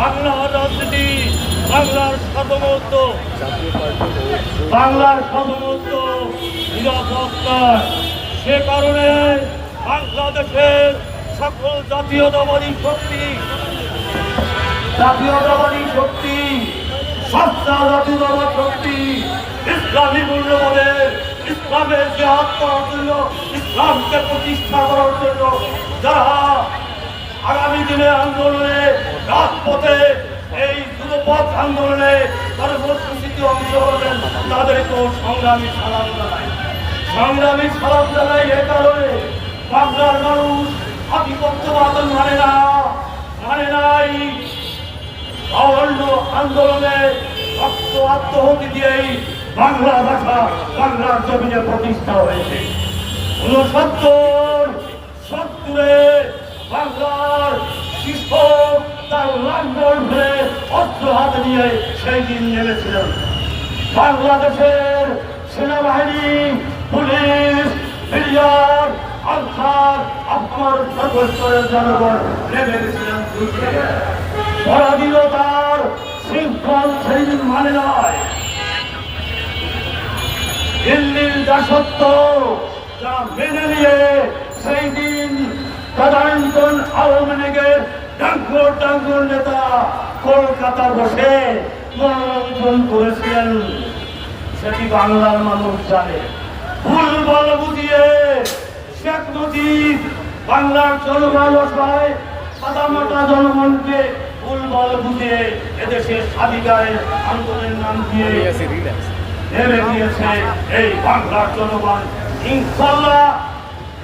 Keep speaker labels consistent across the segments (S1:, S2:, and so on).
S1: বাংলার রাজনীতি বাংলার সার্বভৌমত্ব বাংলার সার্বভৌমত্ব নিরাপত্তা সে কারণে বাংলাদেশের সকল জাতীয়তাবাদী শক্তি জাতীয়তাবাদী শক্তি সত্তা জাতীয়তাবাদ শক্তি ইসলামী মূল্যবোধের ইসলামের যে করার জন্য ইসলামকে প্রতিষ্ঠা করার জন্য যারা আগামী দিনে আন্দোলনে রাজপথে এই যুগপথ আন্দোলনে কর্মসূচিতে অংশ করবেন তাদেরকেও সংগ্রামী সালাম জানাই সংগ্রামী সালাম জানাই এ কারণে বাংলার মানুষ আধিপত্যবাদ মানে না মানে নাই। আন্দোলনে রক্ত আত্মহতি দিয়েই বাংলা ভাষা, বাংলার জমিনে প্রতিষ্ঠা হয়েছে। উনসত্তর সত্তরে বাংলার কৃষক তার লাঙ্গল ধরে অস্ত্র হাতে নিয়ে সেই দিন নেমেছিলেন। বাংলাদেশের সেনাবাহিনী, পুলিশ, মিডিয়ার আনসার আপনার সর্বস্তরের জনগণ নেমে গেছিলেন পরাধীনতার শৃঙ্খল সেই দিন মানে নয়। দিল্লির দাসত্ব যা মেনে নিয়ে সেই দিন তদানীন্তন আওয়ামী লীগের ডাঙ্গর ডাঙ্গর নেতা কলকাতা বসে মনোরঞ্জন করেছিলেন। সেটি বাংলার মানুষ জানে। ভুল বল বুঝিয়ে শেখ মুজিব বাংলার জনগণ অসহায় সাদামাটা জনগণকে ভুল বল বুঝিয়ে এদেশের স্বাধিকারের আন্দোলনের নাম দিয়ে নেমে দিয়েছে এই বাংলার জনগণ। ইনশাল্লাহ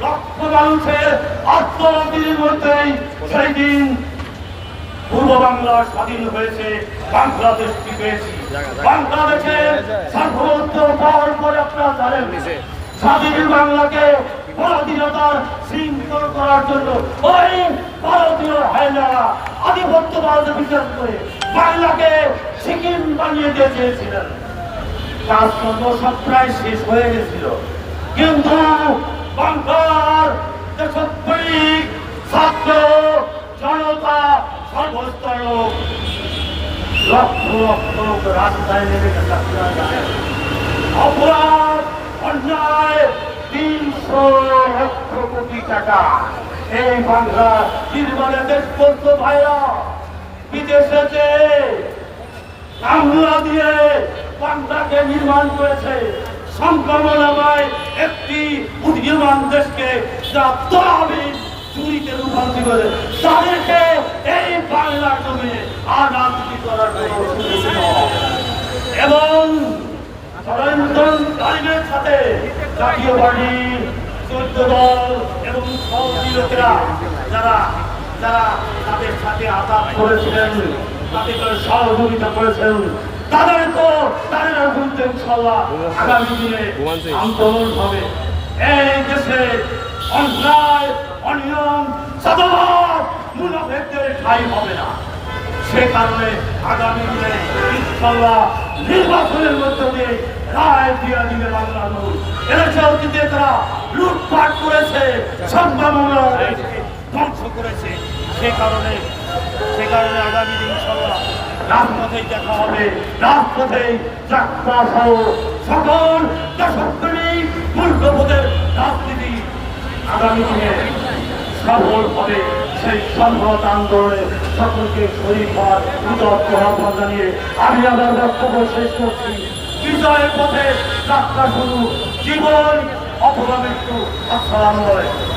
S1: লক্ষ মানুষের আত্মনতির মধ্যেই সেই দিন পূর্ব বাংলা স্বাধীন হয়েছে বাংলাদেশটি পেয়েছি বাংলাদেশের সার্বভৌমত্ব পাওয়ার পরে আপনারা জানেন, স্বাধীন বাংলাকে পরাধীনতার শৃঙ্খল করার জন্য ওই ভারতীয় হায়নারা আধিপত্যবাদ বিচার করে বাংলাকে সিকিম বানিয়ে দিয়ে চেয়েছিলেন। কাজকর্ম সব প্রায় শেষ হয়ে গেছিল। কিন্তু বাংলার দেশপ্রেমিক ছাত্র জনতা সর্বস্তর লোক লক্ষ লক্ষ লোক রাস্তায় নেমে। অপরাধ, অন্যায় তিনশো লক্ষ কোটি টাকা এই বাংলা নির্মাণে দেশ করতো ভাইরা বিদেশে যে দিয়ে বাংলাকে নির্মাণ করেছে সংক্রমণ নামায় একটি উদীয়মান দেশকে যা তলাবিদ চুরিতে রূপান্তরিত করে, তাদেরকে এই বাংলার জমিনে আর রাজনীতি করার এবং তালিমের সাথে জাতীয় পার্টি, চোদ্দ দল এবং সহযোগী লোকেরা যারা যারা তাদের সাথে আঘাত করেছিলেন তাদের সহযোগিতা করেছেন তাদের তো তাদের বিরুদ্ধে ইনশাল্লাহ আগামী দিনে আন্দোলন হবে। এই দেশে অন্যায় অনিয়ম সাদাবাদ মুনাফেকদের ঠাই হবে না। সে কারণে আগামী দিনে ইনশাল্লাহ নির্বাচনের মধ্য দিয়ে রায় দিয়ে দিবে বাংলা লোক এদেশে অতীতে তারা লুটপাট করেছে সম্ভাবনা ধ্বংস করেছে। সে কারণে সে কারণে আগামী দিন ইনশাল্লাহ রাজপথেই দেখা হবে, রাজপথেই যাত্রা সহ সকল দেশপ্রেমিক মূল্যবোধের রাজনীতি আগামী দিনে সফল হবে। সেই সংহত আন্দোলনে সকলকে শরীর হওয়ার উদত্ত আহ্বান জানিয়ে আমি আমার বক্তব্য শেষ করছি। বিজয়ের পথে যাত্রা শুরু, জীবন অথবা মৃত্যু। আসসালাম আলাইকুম।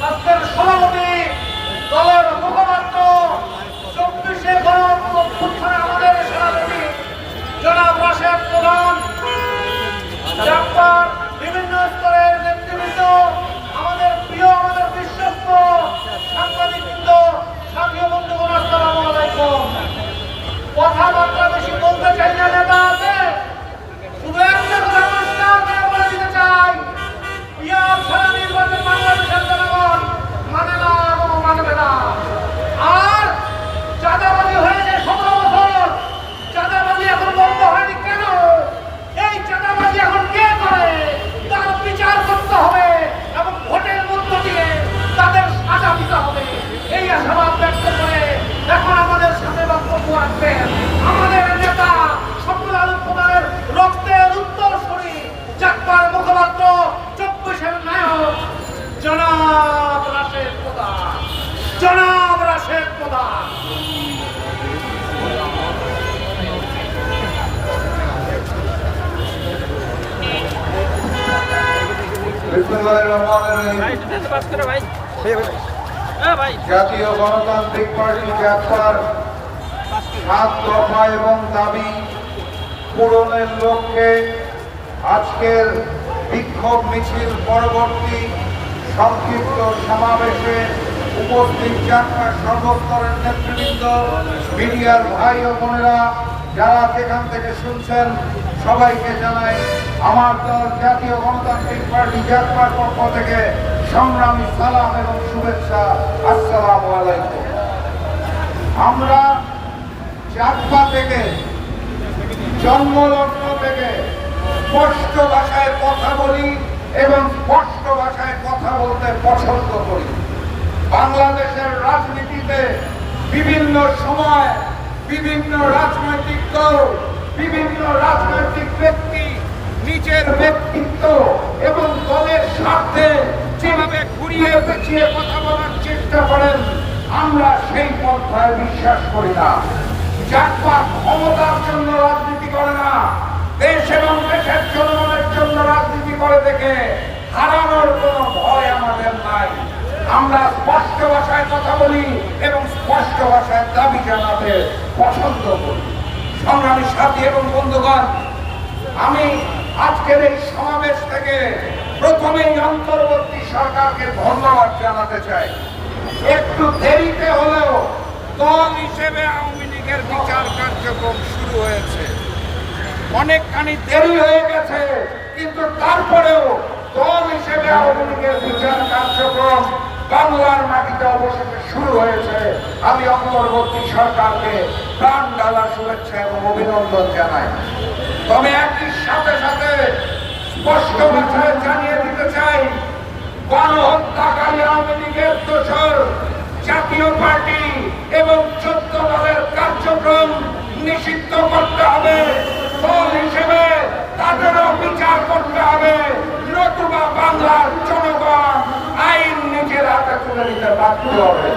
S2: আজকের সভাপতি দলের মুখপাত্র
S3: জাতীয় এবং দাবি পূরণের লক্ষ্যে আজকের বিক্ষোভ মিছিল পরবর্তী সংক্ষিপ্ত সমাবেশে উপস্থিত জাতপার সর্বস্তরের নেতৃবৃন্দ মিডিয়ার ভাই ও বোনেরা যারা সেখান থেকে শুনছেন সবাইকে জানাই আমার দল জাতীয় গণতান্ত্রিক পার্টি জাতপার পক্ষ থেকে সংগ্রামী সালাম এবং শুভেচ্ছা। আসসালামু আলাইকুম। আমরা চাকমা থেকে, জন্মলগ্ন থেকে স্পষ্ট ভাষায় কথা বলি এবং স্পষ্ট ভাষায় কথা বলতে পছন্দ করি। বাংলাদেশের রাজনীতিতে বিভিন্ন সময় বিভিন্ন রাজনৈতিক দল বিভিন্ন রাজনৈতিক ব্যক্তি নিজের ব্যক্তিত্ব এবং দলের স্বার্থে যেভাবে ঘুরিয়ে পেঁচিয়ে কথা বলার চেষ্টা করেন, আমরা সেই পন্থায় বিশ্বাস করি না। জাতপাত ক্ষমতার জন্য রাজনীতি করে না। দেশ এবং দেশের জনগণের জন্য রাজনীতি করে দেখে হারানোর কোনো ভয় আমাদের নাই। আমরা স্পষ্ট ভাষায় কথা বলি এবং স্পষ্ট ভাষায় দাবি জানাতে পছন্দ করি। সংগ্রামী সাথী এবং বন্ধুগণ, আমি আজকের এই সমাবেশ থেকে প্রথমেই অন্তর্বর্তী সরকারকে ধন্যবাদ জানাতে চাই। একটু দেরিতে হলেও দল হিসেবে আওয়ামী লীগের বিচার কার্যক্রম শুরু হয়েছে। অনেকখানি দেরি হয়ে গেছে, কিন্তু তারপরেও দল হিসেবে আওয়ামী লীগের বিচার কার্যক্রম বাংলার মাটিতে অবশেষে শুরু হয়েছে। আমি অন্তর্বর্তী সরকারকে প্রাণ ডালা শুভেচ্ছা এবং অভিনন্দন জানাই। তবে একই সাথে সাথে স্পষ্ট ভাষায় জানিয়ে দিতে চাই, গণহত্যাকারী আওয়ামী লীগের দোষর জাতীয় পার্টি এবং চোদ্দ দলের কার্যক্রম নিষিদ্ধ করতে হবে। দল হিসেবে তাদেরও বিচার করতে হবে। নতুবা বাংলার জনগণ তুলে নিতে বাধ্য হবে।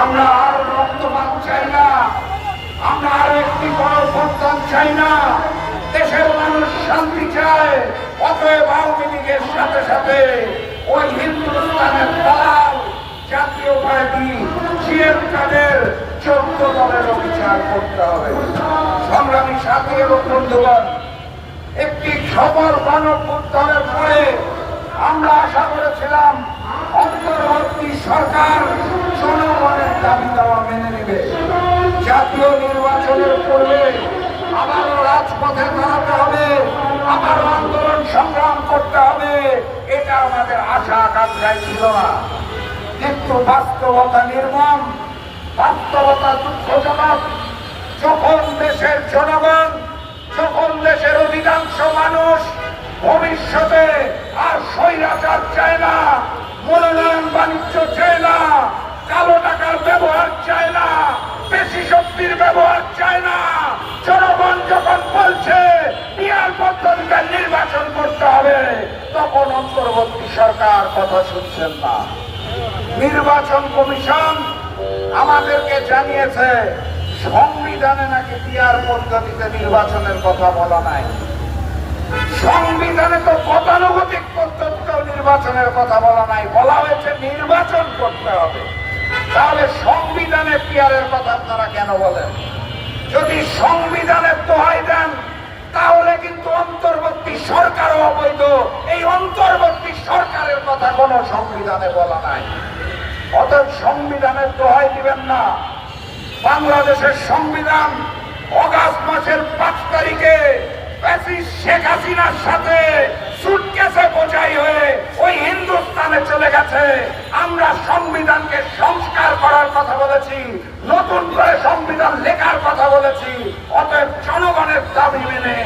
S3: আমরা আর রক্তপাত চাই না। আমরা আর একটি গণপ্রস্থান চাই না। দেশের মানুষ শান্তি চায়। অতএব আওয়ামী সাথে সাথে ওই হিন্দুস্তানের দালাল, জাতীয় পার্টি, সিএম কাদের চোদ্দ দলের বিচার করতে হবে। সংগ্রামী সাথী এবং বন্ধুগণ, একটি সফল গণপ্রস্থানের পরে আমরা আশা করেছিলাম অন্তর্বর্তী সরকার জনগণের দাবি দেওয়া মেনে নেবে। জাতীয় নির্বাচনের পূর্বে আবারও রাজপথে দাঁড়াতে হবে আবার আন্দোলন সংগ্রাম করতে হবে, এটা আমাদের আশা আকাঙ্ক্ষায় ছিল না। কিন্তু বাস্তবতা নির্মম, বাস্তবতা দুঃখজনক। যখন দেশের জনগণ, যখন দেশের অধিকাংশ মানুষ ভবিষ্যতে করতে হবে তখন অন্তর্বর্তী সরকার কথা শুনছেন না। নির্বাচন কমিশন আমাদেরকে জানিয়েছে, সংবিধানে নাকি পিয়ার পদ্ধতিতে নির্বাচনের কথা বলা নাই। সংবিধানে তো গতানুগতিক পদ্ধতিতেও নির্বাচনের কথা বলা নাই। বলা হয়েছে নির্বাচন করতে হবে। তাহলে সংবিধানে পিয়ারের কথা আপনারা কেন বলেন? যদি সংবিধানের দোহাই দেন সরকারও অবৈধ। এই অন্তর্বর্তী সরকারের কথা কোন সংবিধানে বলা নাই। অতএব সংবিধানের দোহাই দিবেন না। বাংলাদেশের সংবিধান অগাস্ট মাসের পাঁচ তারিখে শেখ হাসিনার সাথে সুটকেসে বোঝাই হয়ে ওই হিন্দুস্তানে চলে গেছে। আমরা সংবিধানকে সংস্কার করার কথা বলেছি, নতুন করে সংবিধান লেখার কথা বলেছি। অতএব জনগণের দাবি মেনে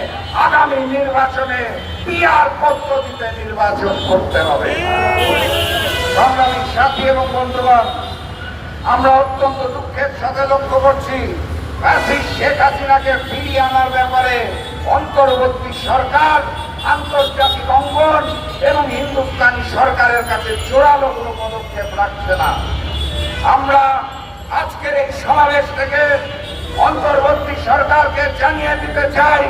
S3: আগামী নির্বাচনে পিআর পদ্ধতিতে নির্বাচন করতে হবে। সংগ্রামী সাথী এবং বন্ধুগণ, আমরা অত্যন্ত দুঃখের সাথে লক্ষ্য করছি শেখ হাসিনাকে ফিরিয়ে আনার ব্যাপারে অন্তর্বর্তী সরকার আন্তর্জাতিক অঙ্গন এবং হিন্দুস্তানি সরকারের কাছে জোরালো কোনো পদক্ষেপ রাখছে না। আমরা আজকের এই সমাবেশ থেকে অন্তর্বর্তী সরকারকে জানিয়ে দিতে চাই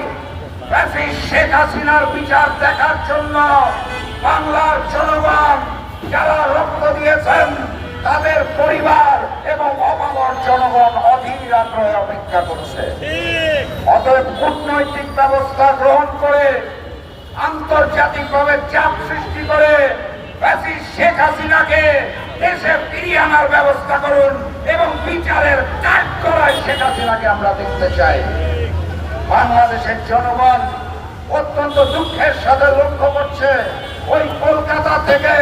S3: শেখ হাসিনার বিচার দেখার জন্য বাংলার জনগণ যারা রক্ত দিয়েছেন, তাদের পরিবার এবং অভাবর জনগণ অধীর আগ্রহে অপেক্ষা করছে। অতএব কূটনৈতিক ব্যবস্থা গ্রহণ করে আন্তর্জাতিকভাবে চাপ সৃষ্টি করে শেখ হাসিনাকে দেশে ফিরিয়ে আনার ব্যবস্থা করুন এবং বিচারের কাঠ করায় শেখ হাসিনাকে আমরা দেখতে চাই। বাংলাদেশের জনগণ অত্যন্ত দুঃখের সাথে লক্ষ্য করছে, ওই কলকাতা থেকে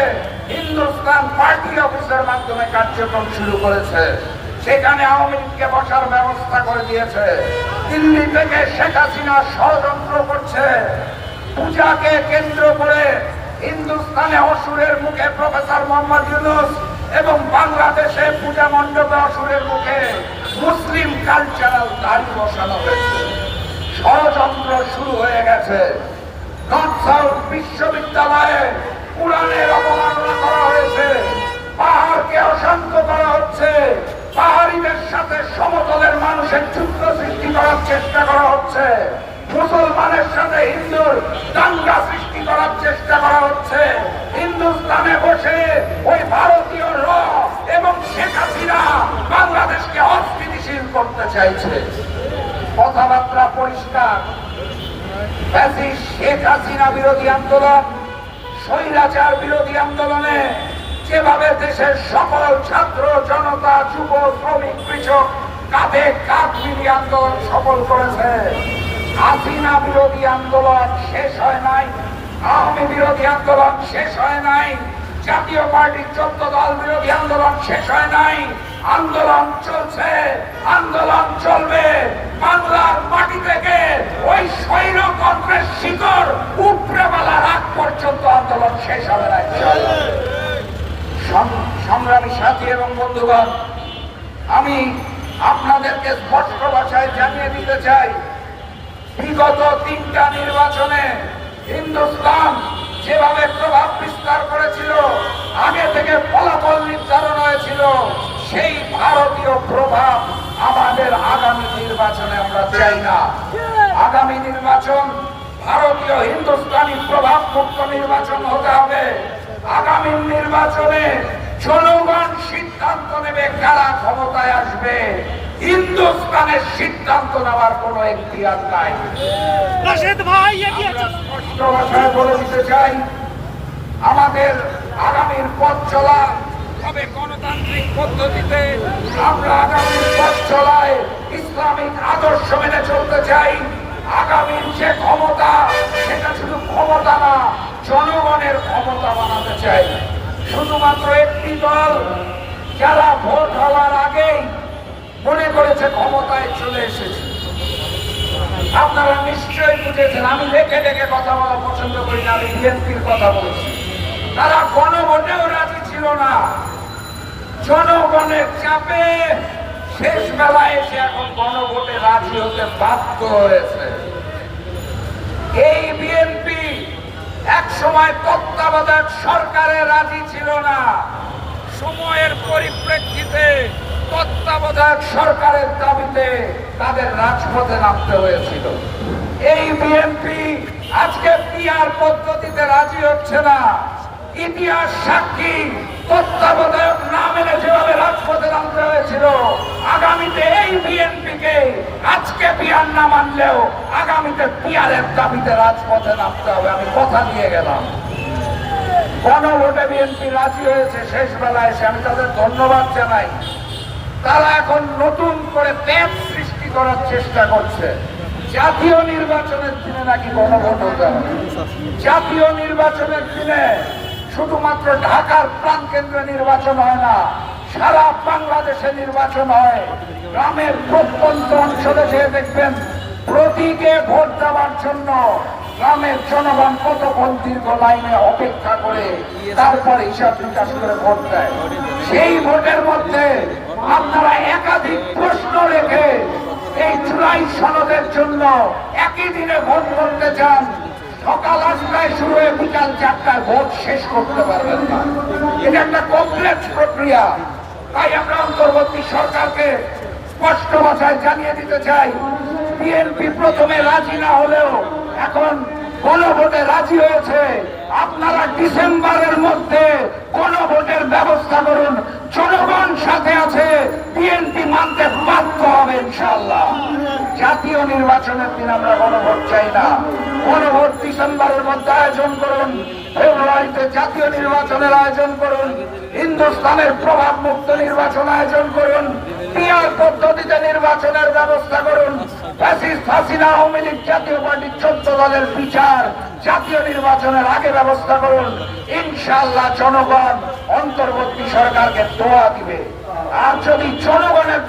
S3: হিন্দুস্তান পার্টি অফিসের মাধ্যমে কার্যক্রম শুরু করেছে। সেখানে আওয়ামী লীগকে বসার ব্যবস্থা করে দিয়েছে। দিল্লি থেকে শেখ হাসিনা ষড়যন্ত্র করছে। পূজাকে কেন্দ্র করে হিন্দুস্তানে অসুরের মুখে প্রফেসর মোহাম্মদ ইউনুস এবং বাংলাদেশে পূজা মণ্ডপে অসুরের মুখে মুসলিম কালচারাল দাড়ি বসানো হয়েছে। ষড়যন্ত্র শুরু হয়ে গেছে। বিশ্ববিদ্যালয়ে কোরআনের অবমাননা করা হয়েছে। পাহাড়কে অশান্ত করা হচ্ছে। পাহাড়িদের সাথে সমতলের মানুষের যুদ্ধ সৃষ্টি করার চেষ্টা করা হচ্ছে। মুসলমানের সাথে হিন্দুর দাঙ্গা সৃষ্টি করার চেষ্টা করা হচ্ছে। হিন্দুস্তানে বসে ওই ভারতীয় র এবং শেখ হাসিনা বাংলাদেশকে অস্থিতিশীল করতে চাইছে। কথাবার্তা পরিষ্কার। শেখ হাসিনা বিরোধী আন্দোলন, স্বৈরাচার বিরোধী আন্দোলনে যেভাবে দেশের সকল ছাত্র, জনতা, যুব, শ্রমিক, কৃষক কাঁধে কাঁধ মিলিয়ে আন্দোলন সফল করেছে। হাসিনা বিরোধী আন্দোলন শেষ হয় নাই, আওয়ামী বিরোধী আন্দোলন শেষ হয় নাই, জাতীয় পার্টির চোদ্দ দল বিরোধী আন্দোলন শেষ হয় নাই, আন্দোলন চলছে, আন্দোলন চলবে, বাংলার মাটি থেকে ওই সৈন্য স্বৈরতন্ত্রের শিকড় উপরে বেলার আগ পর্যন্ত আন্দোলন শেষ হবে সংগ্রামী সাথী এবং বন্ধুগণ, আমি আপনাদেরকে স্পষ্ট ভাষায় জানিয়ে দিতে চাই বিগত তিনটা নির্বাচনে হিন্দুস্তান যেভাবে প্রভাব বিস্তার করেছিল, আগে থেকে ফলাফল নির্ধারণ হয়েছিল, সেই ভারতীয় প্রভাব আমাদের আগামী নির্বাচনে আমরা চাই না। আগামী নির্বাচন ভারতীয় হিন্দুস্তানি প্রভাব মুক্ত নির্বাচন হতে হবে। আগামী নির্বাচনে জনগণ সিদ্ধান্ত নেবে কারা ক্ষমতায় আসবে। হিন্দুস্তানের সিদ্ধান্ত নেওয়ার কোনো এখতিয়ার নাই। স্পষ্ট ভাষায় বলে দিতে চাই আমাদের আগামীর পথ চলা হবে গণতান্ত্রিক পদ্ধতিতে। আমরা আগামীর পথ চলায় ইসলামিক আদর্শ মেনে চলতে চাই। আগামীর যে ক্ষমতা সেটা শুধু ক্ষমতা না জনগণের ক্ষমতা বানাতে চাই। শুধুমাত্র একটি দল যারা ভোট হওয়ার মনে করেছে ক্ষমতায় চলে এসেছে। আপনারা নিশ্চয়ই বুঝেছেন, আমি লেখে লেখে কথা বলা পছন্দ করি না, আমি বিএনপির কথা বলছি। তারা গণভোটেও রাজি ছিল না। জনগণের চাপে শেষ বেলায় এসে এখন গণভোটে রাজি হতে বাধ্য হয়েছে। এই বিএনপি এক সময় তত্ত্বাবধায়ক সরকারে রাজি ছিল না। সময়ের পরিপ্রেক্ষিতে তত্ত্বাবধায়ক সরকারের দাবিতে তাদের রাজপথে নামতে হয়েছিল। এই বিএনপি আজকে পিআর পদ্ধতিতে রাজি হচ্ছে না। ইতিহাস সাক্ষী, তত্ত্বাবধায়ক না মেনে যেভাবে রাজপথে নামতে হয়েছিল, আগামীতে এই বিএনপিকে আজকে পিআর না মানলেও আগামীতে পিআরের দাবিতে রাজপথে নামতে হবে, আমি কথা দিয়ে গেলাম। গণভোটে বিএনপি রাজি হয়েছে শেষ বেলায় এসে আমি তাদের ধন্যবাদ জানাই। তারা এখন নতুন করে প্যাপ সৃষ্টি করার চেষ্টা করছে। জাতীয় নির্বাচনের দিনে নাকি গণভোট হতে জাতীয় নির্বাচনের দিনে শুধুমাত্র ঢাকার প্রাণ কেন্দ্রে নির্বাচন হয় না, সারা বাংলাদেশে নির্বাচন হয়। গ্রামের প্রত্যন্ত অঞ্চলে যেয়ে দেখবেন, প্রতীকে ভোট দেওয়ার জন্য গ্রামের জনগণ কতক্ষণ দীর্ঘ লাইনে অপেক্ষা করে, তারপর হিসাব নিকাশ করে ভোট দেয়। সেই ভোটের মধ্যে আপনারা একাধিক প্রশ্ন রেখে এই জুলাই সনদের জন্য একই দিনে ভোট করতে চান, সকাল আটটায় শুরু হয়ে বিকাল চারটায় ভোট শেষ করতে পারবেন না। এটা একটা কমপ্লেক্স প্রক্রিয়া। তাই আমরা অন্তর্বর্তী সরকারকে স্পষ্ট ভাষায় জানিয়ে দিতে চাই, বিএনপি প্রথমে রাজি না হলেও এখন গণভোটে রাজি হয়েছে। আপনারা ডিসেম্বরের মধ্যে গণভোটের ব্যবস্থা করুন জনগণ সাথে আছে, বিএনপি মানতে বাধ্য হবে ইনশাল্লাহ জাতীয় নির্বাচনের দিন আমরা গণভোট চাই না। গণভোট ডিসেম্বরের মধ্যে আয়োজন করুন, ফেব্রুয়ারিতে জাতীয় নির্বাচনের আয়োজন করুন, হিন্দুস্তানের প্রভাব মুক্ত নির্বাচন আয়োজন করুন, পিয়ার পদ্ধতিতে নির্বাচনের ব্যবস্থা করুন আর যদি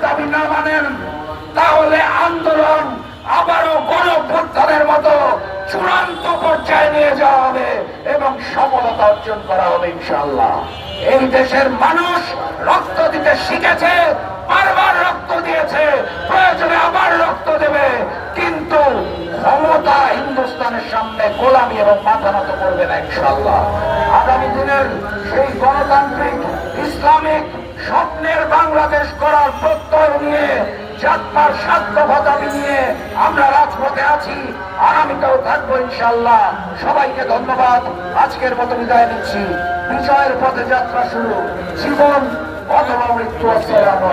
S3: দাবি না মানেন, তাহলে আন্দোলন আবারও গণভ্যুত্থানের মতো চূড়ান্ত পর্যায়ে নিয়ে যাওয়া হবে এবং সফলতা অর্জন করা হবে ইনশাল্লাহ এই দেশের মানুষ রক্ত দিতে শিখেছে বারবার রক্ত দিয়েছে প্রয়োজনে আবার রক্ত দেবে কিন্তু ক্ষমতা হিন্দুস্তানের সামনে গোলামি এবং মাথা নত করবে না আগামী দিনের সেই গণতান্ত্রিক ইসলামিক স্বপ্নের বাংলাদেশ করার প্রত্যয় নিয়ে যাত্রার দাবি নিয়ে আমরা রাজপথে আছি, আগামীতেও থাকব ইনশাল্লাহ সবাইকে ধন্যবাদ। আজকের মতো বিদায় নিচ্ছি। বিজয়ের পথে যাত্রা শুরু। জীবন অথবা মৃত্যু, আসসালামু